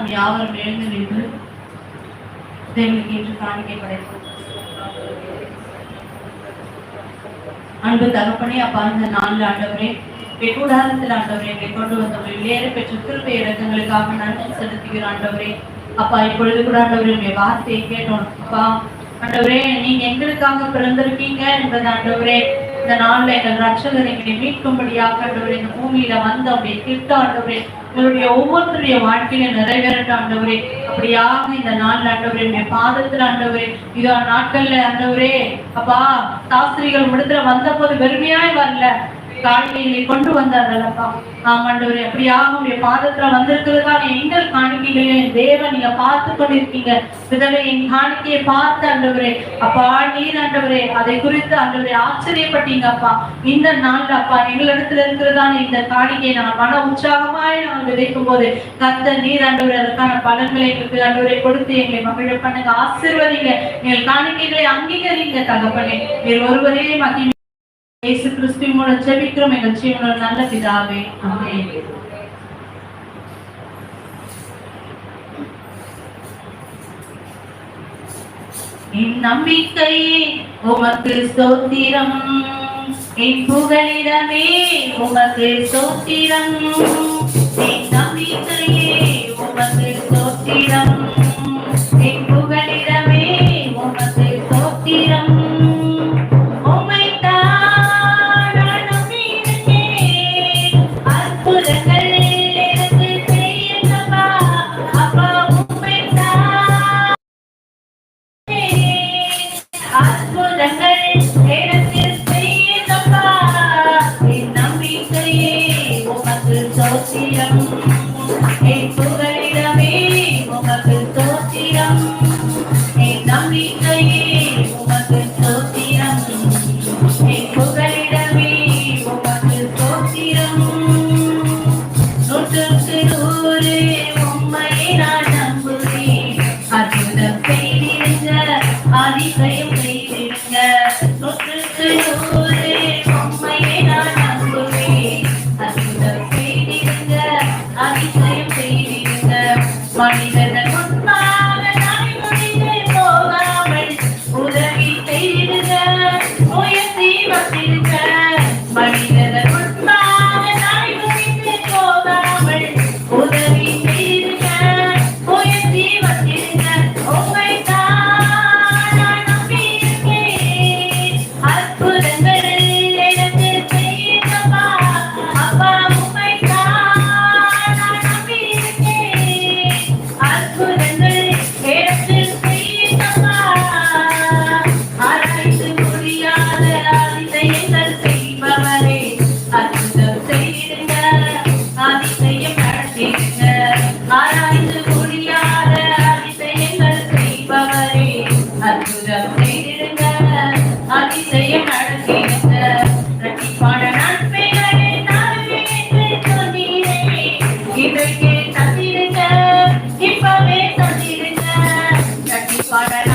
நம் யாவரும் எழுந்து நின்று தேவனுக்கு இன்று காணிக்கை படைப்போம். அன்பு தகப்பனே அப்பா இந்த நான்கு ஆண்டவரே கூடாரத்தில் ஆண்டவரே என்னை கொண்டு வந்த வெளியேற பெற்ற திருப்பை இறக்கங்களுக்காக நன்றி செலுத்துகிற ஆண்டவரே அப்பா இப்பொழுது கூட ஆண்டவரே உடைய வார்த்தையை கேட்டோம். அப்பா ஆண்டவரே நீங்க எங்களுக்காக பிறந்திருக்கீங்க என்பது ஆண்டவரே இந்த நாள்ல எங்கள் ரட்சகரை எங்களை மீட்கும்படியாக ஆண்டவரே இந்த பூமியில வந்து அப்படியே திட்ட ஆண்டவரே உங்களுடைய ஒவ்வொருத்தருடைய வாழ்க்கையில நிறைவேறட்ட ஆண்டவரே. அப்படியாக இந்த நாள்ல ஆண்டவரே என்னுடைய பாதத்துல ஆண்டவரே இதோ நாட்கள்ல ஆண்டவரே அப்பா சாஸ்திரிகள் விடுதலை வந்த போது வெறுமையாய் வரல. காணிக்கைகளை கொண்டு வந்தார்களப்பா. ஆமாண்டவர் எப்படியாக உடைய பாதத்துல வந்திருக்கிறதா? எங்கள் காணிக்கைகளையும் தேவன் நீங்க பார்த்து கொண்டிருக்கீங்க. விதவை என் காணிக்கையை பார்த்து அண்டவரே அப்பா நீர் ஆண்டவரே அதை குறித்து அண்டவரே ஆச்சரியப்பட்டீங்க அப்பா இந்த நாள்ல அப்பா எங்களிடத்துல இருக்கிறதான இந்த காணிக்கையை நான் மன உற்சாகமாய் நாங்கள் விதைக்கும் போது கத்த நீர் ஆண்டவரே அதற்கான பலன்களை எங்களுக்கு அண்டவரை கொடுத்து எங்களை மகிழ பண்ணுங்க ஆசிர்வதிங்க. எங்கள் காணிக்கைகளை அங்கீகரிங்க தகப்பனே. வேறு ஒருவரே மகிழ் இயேசு கிறிஸ்து மூலம் ஜெபிக்கிறோம். எங்கள் ஜீவனோட நல்ல பிதாவே ஆமென். என் நம்பிக்கையே உமக்கு ஸ்தோத்திரம். என் புகழிடமே உமக்கு ஸ்தோத்திரம். என் நம்பிக்கையே உமக்கு ஸ்தோத்திரம். தோத்திரம் என் புகழிடமே உமக்கு தோத்திரம் என் நம்பிக்கையே உமக்கு தோத்திரம் என் புகழிடமே உமக்கு தோத்திரம் நூற்றுக்கு நூறு உம்மையை நான் நம்புகிறேன். அற்புதம் செய்திருங்க, அதிசயம் money. Bye, guys.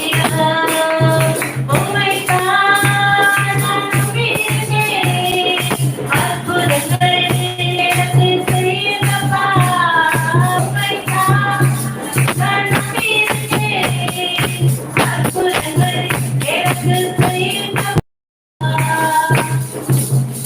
Yeah.